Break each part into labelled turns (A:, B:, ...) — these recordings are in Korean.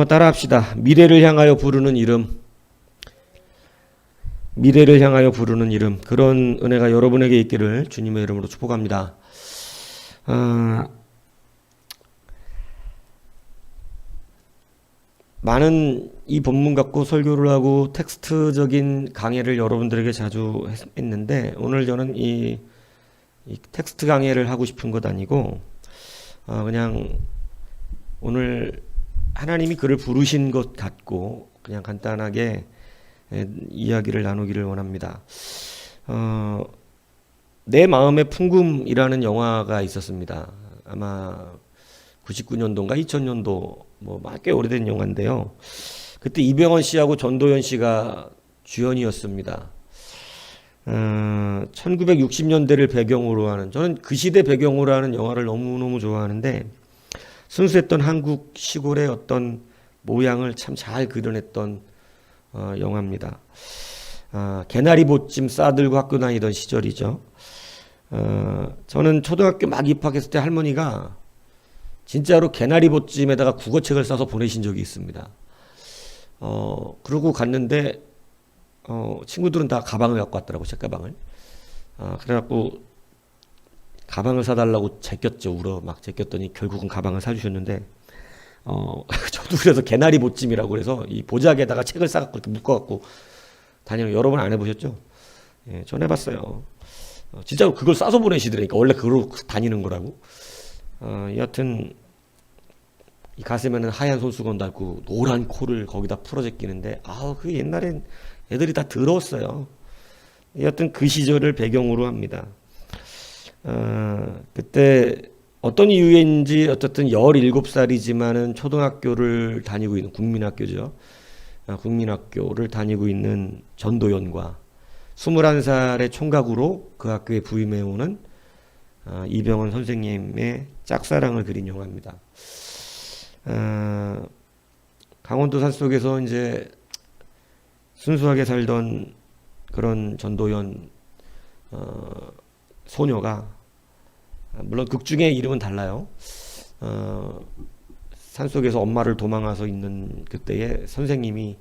A: 한번 따라합시다. 미래를 향하여 부르는 이름. 미래를 향하여 부르는 이름. 그런 은혜가 여러분에게 있기를 주님의 이름으로 축복합니다. 아, 많은 이 본문 갖고 설교를 하고 텍스트적인 강해를 여러분들에게 자주 했- 했는데 오늘 저는 이, 이 텍스트 강해를 하고 싶은 것 아니고 어, 그냥 오늘 하나님이 그를 부르신 것 같고 그냥 간단하게 에, 이야기를 나누기를 원합니다. 어, 내 마음의 풍금이라는 영화가 있었습니다. 아마 99년도인가 2000년도 뭐 꽤 오래된 영화인데요. 그때 이병헌 씨하고 전도연 씨가 주연이었습니다. 어, 1960년대를 배경으로 하는 저는 그 시대 배경으로 하는 영화를 너무너무 좋아하는데 순수했던 한국 시골의 어떤 모양을 참 잘 그려냈던 어, 영화입니다. 아, 개나리 보찜 싸들고 학교 다니던 시절이죠. 어, 저는 초등학교 막 입학했을 때 할머니가 진짜로 개나리 보찜에다가 국어책을 싸서 보내신 적이 있습니다. 어, 그러고 갔는데 어, 친구들은 다 가방을 갖고 왔더라고, 책 가방을. 아, 그래갖고 가방을 사달라고 제꼈죠. 울어 막 제꼈더니 결국은 가방을 사주셨는데 어 저도 그래서 개나리 보찜이라고 그래서 이 보자기에다가 책을 싸갖고 이렇게 묶어갖고 다니는 거 여러 번안 해보셨죠? 예, 전 해봤어요. 어, 진짜로 그걸 싸서 보내시더라니까 원래 그걸로 다니는 거라고. 어, 여하튼 이 가슴에는 하얀 손수건 달고 노란 코를 거기다 풀어 제끼는데 아우 그 옛날엔 애들이 다 더러웠어요. 여하튼 그 시절을 배경으로 합니다. 어, 그때 어떤 이유인지 어쨌든 17살이지만은 초등학교를 다니고 있는 국민학교죠. 아, 국민학교를 다니고 있는 전도연과 21살의 총각으로 그 학교에 부임해 오는 아, 이병헌 선생님의 짝사랑을 그린 영화입니다. 아, 강원도 산 속에서 이제 순수하게 살던 그런 전도연 어, 소녀가 물론 극 중의 이름은 달라요. 어, 산 속에서 엄마를 도망가서 있는 그때에 선생님이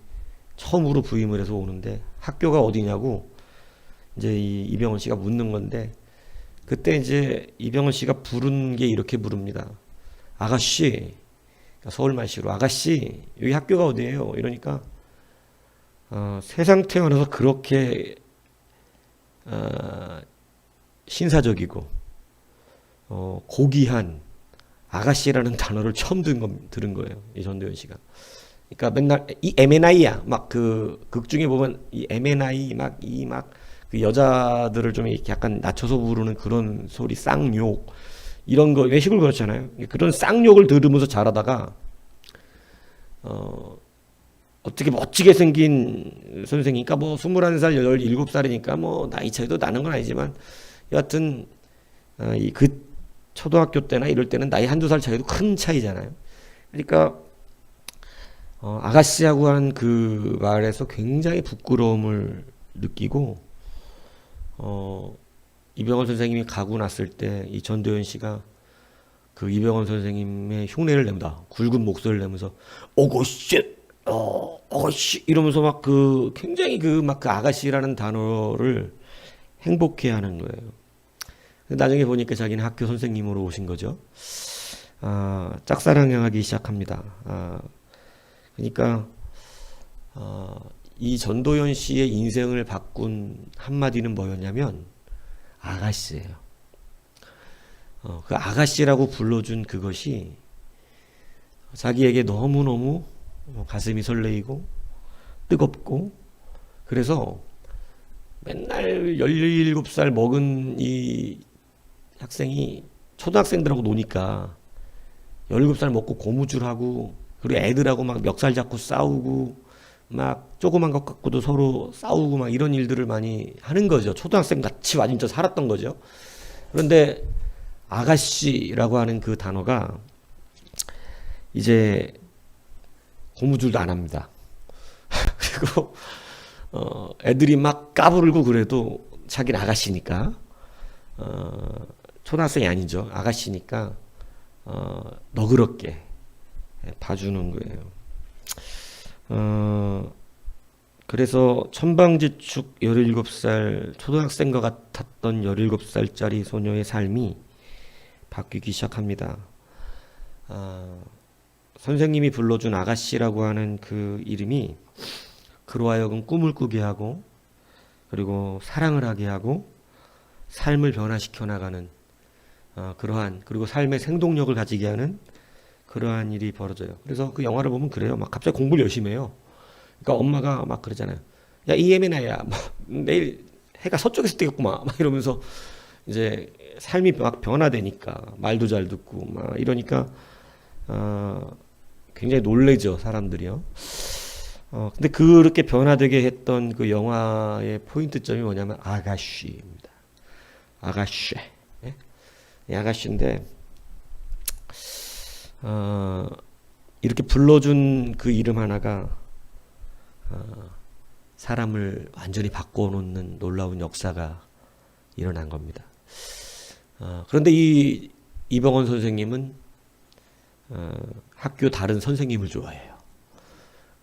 A: 처음으로 부임을 해서 오는데 학교가 어디냐고 이제 이 이병헌 씨가 묻는 건데 그때 이제 이병헌 씨가 부른 게 이렇게 부릅니다. 아가씨, 그러니까 서울 말씨로 아가씨 여기 학교가 어디예요? 이러니까 어, 세상 태어나서 그렇게 어, 신사적이고 어, 고귀한 아가씨라는 단어를 처음 들은, 거, 들은 거예요. 이 전도연 씨가. 그러니까 맨날 이 M&I야. 막 그 극 중에 보면 이 M&I 막 이막 그 여자들을 좀 이렇게 약간 낮춰서 부르는 그런 소리 쌍욕 이런 거 외식을 그렇잖아요. 그런 쌍욕을 들으면서 자라다가 어 어떻게 멋지게 생긴 선생이니까 뭐 21살, 17살이니까 뭐 나이 차이도 나는 건 아니지만 여하튼 어, 이그 초등학교 때나 이럴 때는 나이 한두 살 차이도 큰 차이잖아요. 그러니까 어, 아가씨하고 한 그 말에서 굉장히 부끄러움을 느끼고 어, 이병헌 선생님이 가고 났을 때 이 전도연 씨가 그 이병헌 선생님의 흉내를 낸다. 굵은 목소리를 내면서 오고씨, 어, 오고씨 이러면서 막 그 굉장히 그막그 아가씨라는 단어를 행복해하는 거예요. 나중에 보니까 자기는 학교 선생님으로 오신 거죠. 아, 짝사랑하기 시작합니다. 아, 그러니까 어, 이 전도연 씨의 인생을 바꾼 한마디는 뭐였냐면 아가씨예요. 어, 그 아가씨라고 불러준 그것이 자기에게 너무너무 어, 가슴이 설레이고 뜨겁고 그래서 맨날 17살 먹은 이 학생이 초등학생들하고 노니까 17살 먹고 고무줄하고 그리고 애들하고 막 멱살 잡고 싸우고 막 조그만 것 갖고도 서로 싸우고 막 이런 일들을 많이 하는 거죠. 초등학생 같이 완전 살았던 거죠. 그런데 아가씨라고 하는 그 단어가 이제 고무줄도 안 합니다. 그리고 어, 애들이 막 까부르고 그래도 자기는 아가씨니까 어, 초등학생이 아니죠. 아가씨니까 어, 너그럽게 봐주는 거예요. 어, 그래서 천방지축 17살 초등학생과 같았던 17살짜리 소녀의 삶이 바뀌기 시작합니다. 아, 선생님이 불러준 아가씨라고 하는 그 이름이 그로 하여금 꿈을 꾸게 하고 그리고 사랑을 하게 하고 삶을 변화시켜 나가는 아, 그러한 그리고 삶의 생동력을 가지게 하는 그러한 일이 벌어져요. 그래서 그 영화를 보면 그래요. 막 갑자기 공부를 열심히 해요. 그러니까 엄마가 막 그러잖아요. 야, 이예민아야, 뭐, 내일 해가 서쪽에서 뜨겠구만. 막 이러면서 이제 삶이 막 변화되니까 말도 잘 듣고 막 이러니까 어, 굉장히 놀래죠 사람들이요. 어, 근데 그렇게 변화되게 했던 그 영화의 포인트점이 뭐냐면 아가씨입니다. 아가씨. 예? 이 아가씨인데 어, 이렇게 불러준 그 이름 하나가 어, 사람을 완전히 바꿔놓는 놀라운 역사가 일어난 겁니다. 어, 그런데 이 이병헌 선생님은 어, 학교 다른 선생님을 좋아해요.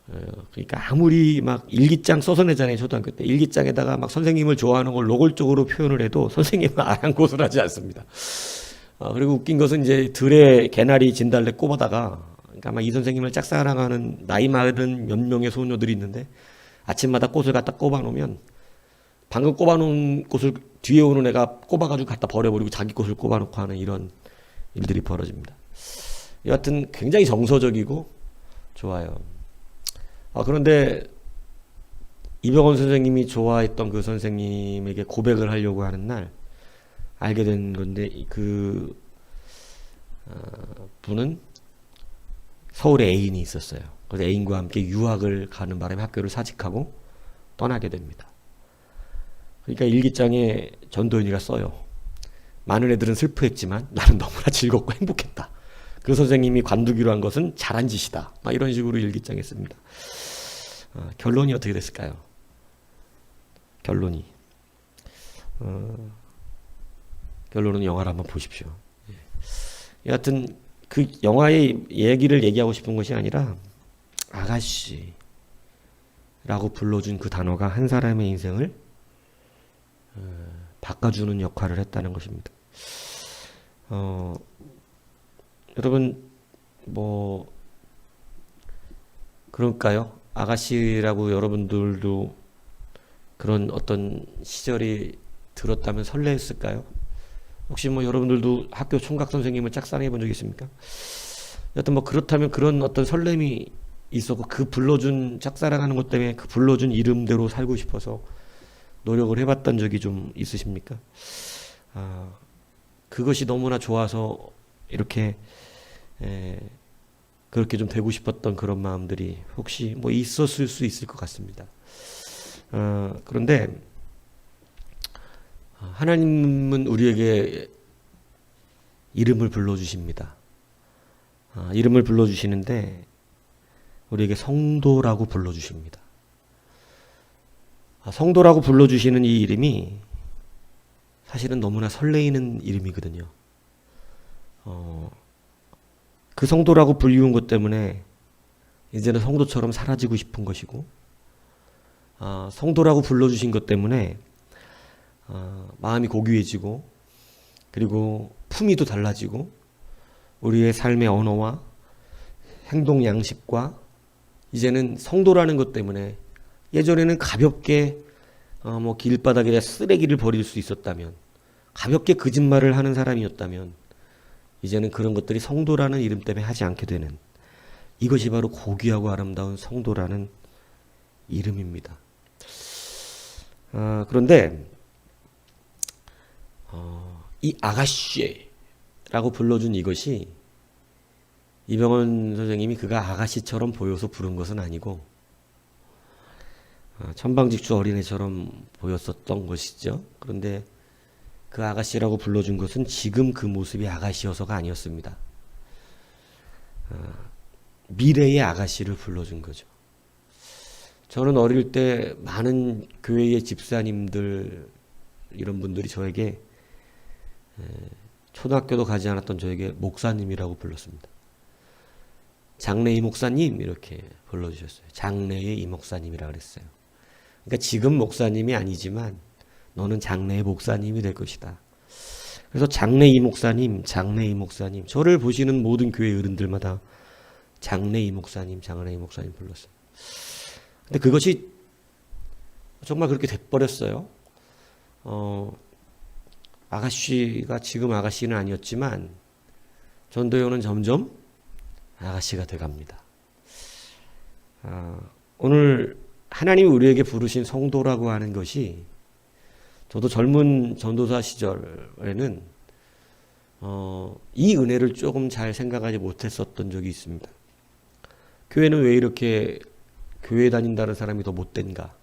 A: 어, 그러니까 아무리 막 일기장 써서 내잖아요 초등학교 때 일기장에다가 막 선생님을 좋아하는 걸 노골적으로 표현을 해도 선생님은 아랑곳을 하지 않습니다. 어, 그리고 웃긴 것은 이제 들에 개나리 진달래 꼽아다가 그러니까 막이 선생님을 짝사랑하는 나이 많은 몇 명의 소녀들이 있는데 아침마다 꽃을 갖다 꼽아 놓으면 방금 꼽아 놓은 꽃을 뒤에 오는 애가 꼽아 가지고 갖다 버려버리고 자기 꽃을 꼽아 놓고 하는 이런 일들이 벌어집니다. 여하튼 굉장히 정서적이고 좋아요. 아, 그런데 이병헌 선생님이 좋아했던 그 선생님에게 고백을 하려고 하는 날 알게 된 건데 그 어, 분은 서울에 애인이 있었어요. 그래서 애인과 함께 유학을 가는 바람에 학교를 사직하고 떠나게 됩니다. 그러니까 일기장에 전도연이가 써요. 많은 애들은 슬퍼했지만 나는 너무나 즐겁고 행복했다. 그 선생님이 관두기로 한 것은 잘한 짓이다. 막 이런 식으로 일기장에 씁니다. 어, 결론이 어떻게 됐을까요? 결론이 어, 결론은 영화를 한번 보십시오. 예. 여하튼 그 영화의 얘기를 얘기하고 싶은 것이 아니라 아가씨라고 불러준 그 단어가 한 사람의 인생을 어, 바꿔주는 역할을 했다는 것입니다. 어, 여러분 뭐 그럴까요? 아가씨라고 여러분들도 그런 어떤 시절이 들었다면 설레했을까요? 혹시 뭐 여러분들도 학교 총각 선생님을 짝사랑해 본 적 있습니까? 여튼 뭐 그렇다면 그런 어떤 설렘이 있었고 그 불러준 짝사랑하는 것 때문에 그 불러준 이름대로 살고 싶어서 노력을 해봤던 적이 좀 있으십니까? 아, 그것이 너무나 좋아서 이렇게 에, 그렇게 좀 되고 싶었던 그런 마음들이 혹시 뭐 있었을 수 있을 것 같습니다. 어, 그런데 하나님은 우리에게 이름을 불러주십니다. 아, 이름을 불러주시는데 우리에게 성도라고 불러주십니다. 아, 성도라고 불러주시는 이 이름이 사실은 너무나 설레이는 이름이거든요. 어, 그 성도라고 불리운 것 때문에 이제는 성도처럼 사라지고 싶은 것이고, 아, 성도라고 불러주신 것 때문에 어, 마음이 고귀해지고 그리고 품위도 달라지고 우리의 삶의 언어와 행동 양식과 이제는 성도라는 것 때문에 예전에는 가볍게 어, 뭐 길바닥에 쓰레기를 버릴 수 있었다면 가볍게 거짓말을 하는 사람이었다면 이제는 그런 것들이 성도라는 이름 때문에 하지 않게 되는 이것이 바로 고귀하고 아름다운 성도라는 이름입니다. 아, 그런데 어, 이 아가씨라고 불러준 이것이 이병헌 선생님이 그가 아가씨처럼 보여서 부른 것은 아니고 어, 천방직주 어린애처럼 보였었던 것이죠. 그런데 그 아가씨라고 불러준 것은 지금 그 모습이 아가씨여서가 아니었습니다. 어, 미래의 아가씨를 불러준 거죠. 저는 어릴 때 많은 교회의 집사님들 이런 분들이 저에게 에, 초등학교도 가지 않았던 저에게 목사님이라고 불렀습니다. 장래 이 목사님 이렇게 불러주셨어요. 장래의 이 목사님이라 그랬어요. 그러니까 지금 목사님이 아니지만 너는 장래의 목사님이 될 것이다. 그래서 장래 이 목사님, 장래 이 목사님, 저를 보시는 모든 교회 어른들마다 장래 이 목사님, 장래 이 목사님 불렀어요. 근데 그것이 정말 그렇게 돼버렸어요. 어, 아가씨가 지금 아가씨는 아니었지만 전도연은 점점 아가씨가 돼갑니다. 아, 오늘 하나님이 우리에게 부르신 성도라고 하는 것이 저도 젊은 전도사 시절에는 어, 이 은혜를 조금 잘 생각하지 못했었던 적이 있습니다. 교회는 왜 이렇게 교회 다닌다는 사람이 더 못된가?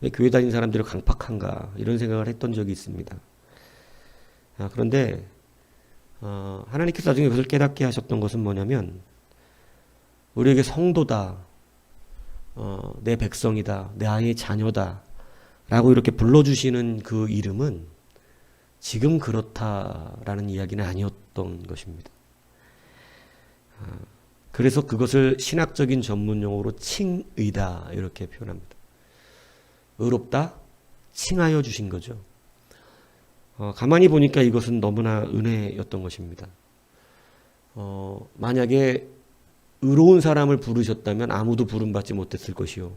A: 왜 교회 다닌 사람들이 강팍한가? 이런 생각을 했던 적이 있습니다. 아, 그런데 어, 하나님께서 나중에 그것을 깨닫게 하셨던 것은 뭐냐면 우리에게 성도다, 어, 내 백성이다, 내 아이의 자녀다, 라고 이렇게 불러주시는 그 이름은 지금 그렇다라는 이야기는 아니었던 것입니다. 아, 그래서 그것을 신학적인 전문 용어로 칭의다 이렇게 표현합니다. 의롭다, 칭하여 주신 거죠. 어, 가만히 보니까 이것은 너무나 은혜였던 것입니다. 어, 만약에 의로운 사람을 부르셨다면 아무도 부름받지 못했을 것이요.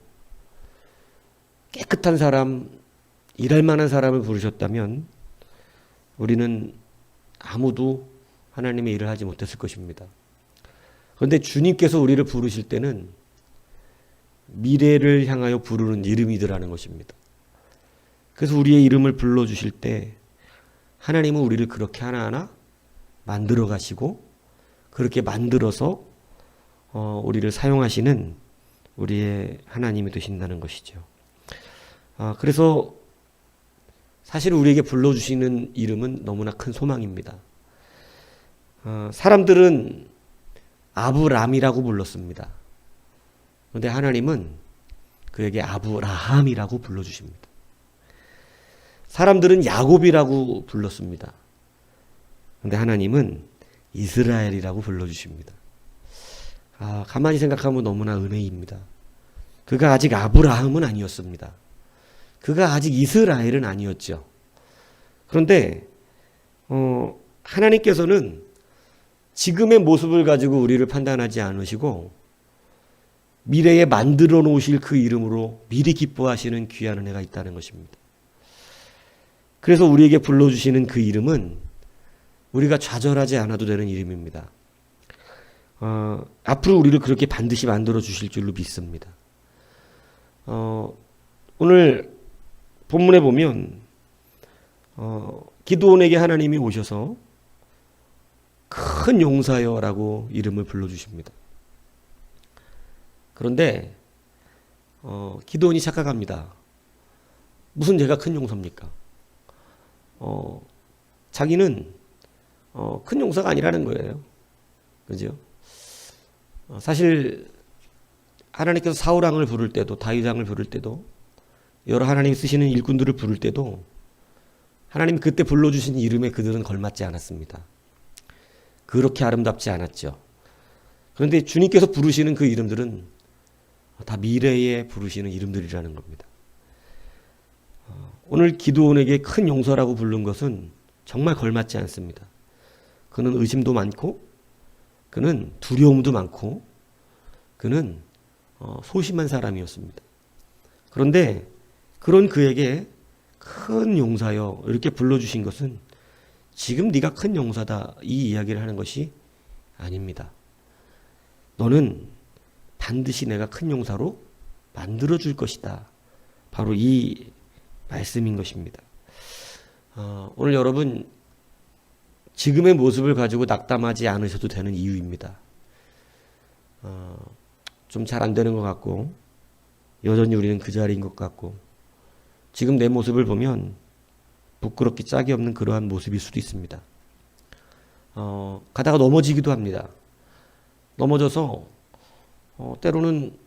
A: 깨끗한 사람, 일할 만한 사람을 부르셨다면 우리는 아무도 하나님의 일을 하지 못했을 것입니다. 그런데 주님께서 우리를 부르실 때는 미래를 향하여 부르는 이름이더라는 것입니다. 그래서 우리의 이름을 불러주실 때 하나님은 우리를 그렇게 하나하나 만들어 가시고 그렇게 만들어서 어, 우리를 사용하시는 우리의 하나님이 되신다는 것이죠. 아, 그래서 사실 우리에게 불러주시는 이름은 너무나 큰 소망입니다. 아, 사람들은 아브람이라고 불렀습니다. 그런데 하나님은 그에게 아브라함이라고 불러주십니다. 사람들은 야곱이라고 불렀습니다. 그런데 하나님은 이스라엘이라고 불러주십니다. 아, 가만히 생각하면 너무나 은혜입니다. 그가 아직 아브라함은 아니었습니다. 그가 아직 이스라엘은 아니었죠. 그런데 어, 하나님께서는 지금의 모습을 가지고 우리를 판단하지 않으시고 미래에 만들어 놓으실 그 이름으로 미리 기뻐하시는 귀한 은혜가 있다는 것입니다. 그래서 우리에게 불러주시는 그 이름은 우리가 좌절하지 않아도 되는 이름입니다. 어, 앞으로 우리를 그렇게 반드시 만들어 주실 줄로 믿습니다. 어, 오늘 본문에 보면 어, 기도원에게 하나님이 오셔서 큰 용사여라고 이름을 불러주십니다. 그런데 어, 기도원이 착각합니다. 무슨 제가 큰 용사입니까? 어, 자기는 어, 큰 용사가 아니라는 거예요. 그죠? 어, 사실 하나님께서 사울 왕을 부를 때도 다윗 왕을 부를 때도 여러 하나님 쓰시는 일꾼들을 부를 때도 하나님 그때 불러주신 이름에 그들은 걸맞지 않았습니다. 그렇게 아름답지 않았죠. 그런데 주님께서 부르시는 그 이름들은 다 미래에 부르시는 이름들이라는 겁니다. 어, 오늘 기도원에게 큰 용서라고 부른 것은 정말 걸맞지 않습니다. 그는 의심도 많고, 그는 두려움도 많고, 그는 어, 소심한 사람이었습니다. 그런데 그런 그에게 큰 용사여 이렇게 불러주신 것은 지금 네가 큰 용사다 이 이야기를 하는 것이 아닙니다. 너는 반드시 내가 큰 용사로 만들어 줄 것이다. 바로 이 말씀인 것입니다. 어, 오늘 여러분 지금의 모습을 가지고 낙담하지 않으셔도 되는 이유입니다. 어, 좀 잘 안 되는 것 같고 여전히 우리는 그 자리인 것 같고 지금 내 모습을 보면 부끄럽기 짝이 없는 그러한 모습일 수도 있습니다. 어, 가다가 넘어지기도 합니다. 넘어져서 어, 때로는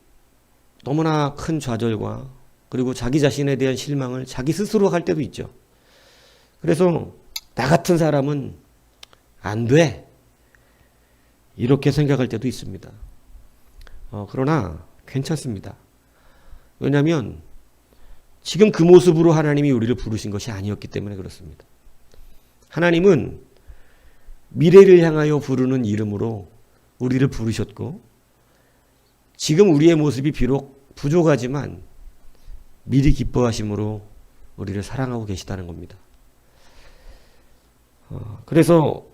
A: 너무나 큰 좌절과 그리고 자기 자신에 대한 실망을 자기 스스로 할 때도 있죠. 그래서 나 같은 사람은 안 돼. 이렇게 생각할 때도 있습니다. 어, 그러나 괜찮습니다. 왜냐하면 지금 그 모습으로 하나님이 우리를 부르신 것이 아니었기 때문에 그렇습니다. 하나님은 미래를 향하여 부르는 이름으로 우리를 부르셨고 지금 우리의 모습이 비록 부족하지만 미리 기뻐하심으로 우리를 사랑하고 계시다는 겁니다. 어, 그래서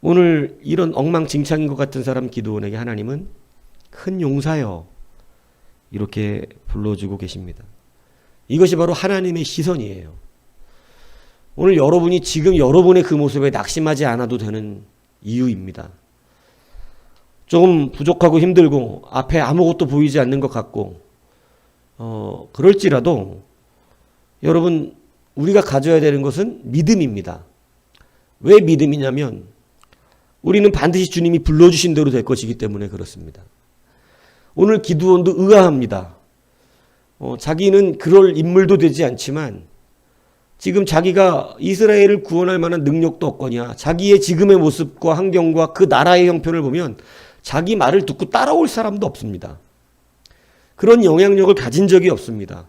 A: 오늘 이런 엉망진창인 것 같은 사람 기도원에게 하나님은 큰 용사여 이렇게 불러주고 계십니다. 이것이 바로 하나님의 시선이에요. 오늘 여러분이 지금 여러분의 그 모습에 낙심하지 않아도 되는 이유입니다. 조금 부족하고 힘들고 앞에 아무것도 보이지 않는 것 같고 어 그럴지라도 여러분 우리가 가져야 되는 것은 믿음입니다. 왜 믿음이냐면 우리는 반드시 주님이 불러주신 대로 될 것이기 때문에 그렇습니다. 오늘 기도원도 의아합니다. 어, 자기는 그럴 인물도 되지 않지만 지금 자기가 이스라엘을 구원할 만한 능력도 없거냐 자기의 지금의 모습과 환경과 그 나라의 형편을 보면 자기 말을 듣고 따라올 사람도 없습니다. 그런 영향력을 가진 적이 없습니다.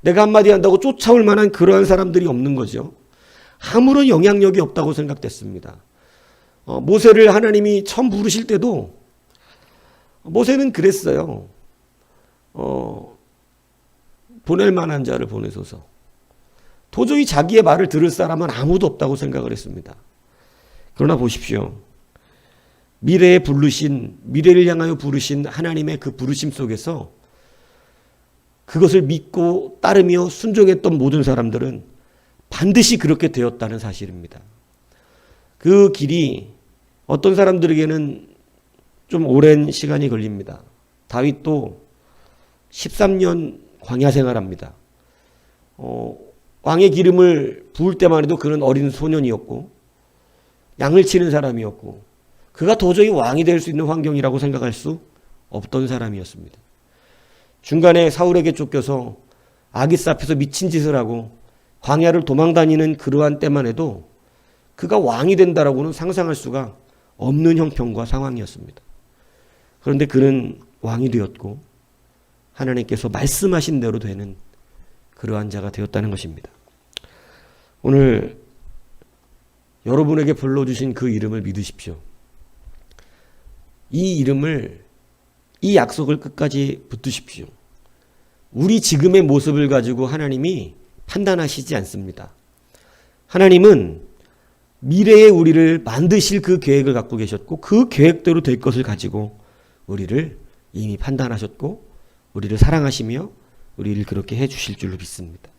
A: 내가 한마디 한다고 쫓아올 만한 그러한 사람들이 없는 거죠. 아무런 영향력이 없다고 생각됐습니다. 어, 모세를 하나님이 처음 부르실 때도 모세는 그랬어요. 어, 보낼 만한 자를 보내소서. 도저히 자기의 말을 들을 사람은 아무도 없다고 생각을 했습니다. 그러나 보십시오. 미래에 부르신, 미래를 향하여 부르신 하나님의 그 부르심 속에서 그것을 믿고 따르며 순종했던 모든 사람들은 반드시 그렇게 되었다는 사실입니다. 그 길이 어떤 사람들에게는 좀 오랜 시간이 걸립니다. 다윗도 13년 광야 생활합니다. 어, 왕의 기름을 부을 때만 해도 그는 어린 소년이었고 양을 치는 사람이었고 그가 도저히 왕이 될 수 있는 환경이라고 생각할 수 없던 사람이었습니다. 중간에 사울에게 쫓겨서 아기스 앞에서 미친 짓을 하고 광야를 도망다니는 그러한 때만 해도 그가 왕이 된다라고는 상상할 수가 없는 형편과 상황이었습니다. 그런데 그는 왕이 되었고 하나님께서 말씀하신 대로 되는 그러한 자가 되었다는 것입니다. 오늘 여러분에게 불러주신 그 이름을 믿으십시오. 이 이름을, 이 약속을 끝까지 붙드십시오. 우리 지금의 모습을 가지고 하나님이 판단하시지 않습니다. 하나님은 미래의 우리를 만드실 그 계획을 갖고 계셨고 그 계획대로 될 것을 가지고 우리를 이미 판단하셨고 우리를 사랑하시며 우리를 그렇게 해 주실 줄로 믿습니다.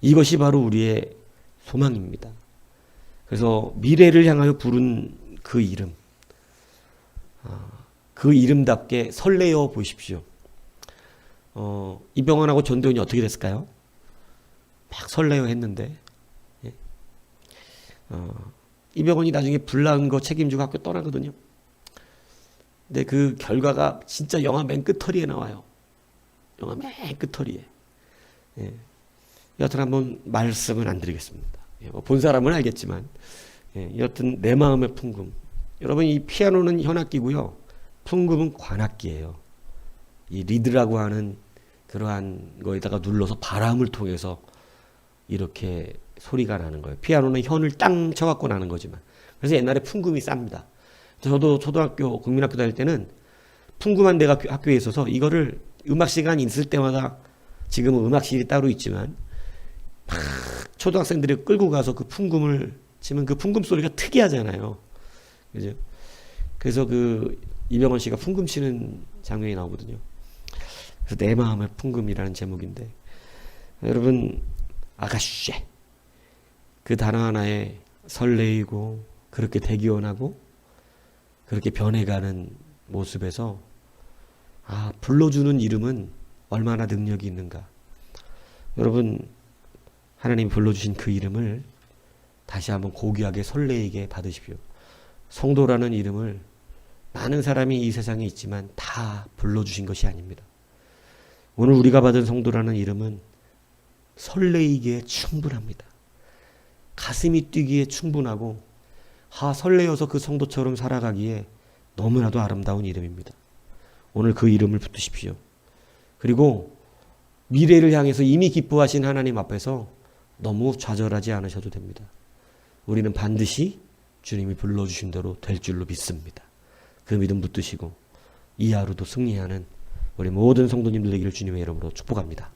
A: 이것이 바로 우리의 소망입니다. 그래서 미래를 향하여 부른 그 이름, 아, 그 이름답게 설레어 보십시오. 어, 이병헌하고 전도연이 어떻게 됐을까요? 막 설레어 했는데, 예. 어, 이병헌이 나중에 불난 거 책임지고 학교 떠나거든요. 근데 그 결과가 진짜 영화 맨 끝터리에 나와요. 영화 맨 끝터리에. 예. 여하튼 한번 말씀은 안 드리겠습니다. 예, 뭐 본 사람은 알겠지만, 예, 여하튼 내 마음의 풍금. 여러분 이 피아노는 현악기고요. 풍금은 관악기예요. 이 리드라고 하는 그러한 거에다가 눌러서 바람을 통해서 이렇게 소리가 나는 거예요. 피아노는 현을 땅 쳐갖고 나는 거지만. 그래서 옛날에 풍금이 쌉니다. 저도 초등학교, 국민학교 다닐 때는 풍금한 데가 학교에 있어서 이거를 음악 시간 있을 때마다 지금은 음악실이 따로 있지만 막 초등학생들이 끌고 가서 그 풍금을 치면 그 풍금 소리가 특이하잖아요. 그죠? 그래서 그 이병헌 씨가 풍금 치는 장면이 나오거든요. 그래서 내 마음의 풍금이라는 제목인데. 여러분 아가씨 그 단어 하나에 설레이고 그렇게 대기원하고 그렇게 변해가는 모습에서 아 불러주는 이름은 얼마나 능력이 있는가. 여러분 하나님이 불러주신 그 이름을 다시 한번 고귀하게 설레이게 받으십시오. 성도라는 이름을 많은 사람이 이 세상에 있지만 다 불러주신 것이 아닙니다. 오늘 우리가 받은 성도라는 이름은 설레이기에 충분합니다. 가슴이 뛰기에 충분하고 하 설레어서 그 성도처럼 살아가기에 너무나도 아름다운 이름입니다. 오늘 그 이름을 붙드십시오. 그리고 미래를 향해서 이미 기뻐하신 하나님 앞에서 너무 좌절하지 않으셔도 됩니다. 우리는 반드시 주님이 불러주신 대로 될 줄로 믿습니다. 그 믿음 붙드시고 이 하루도 승리하는 우리 모든 성도님들 되기를 주님의 이름으로 축복합니다.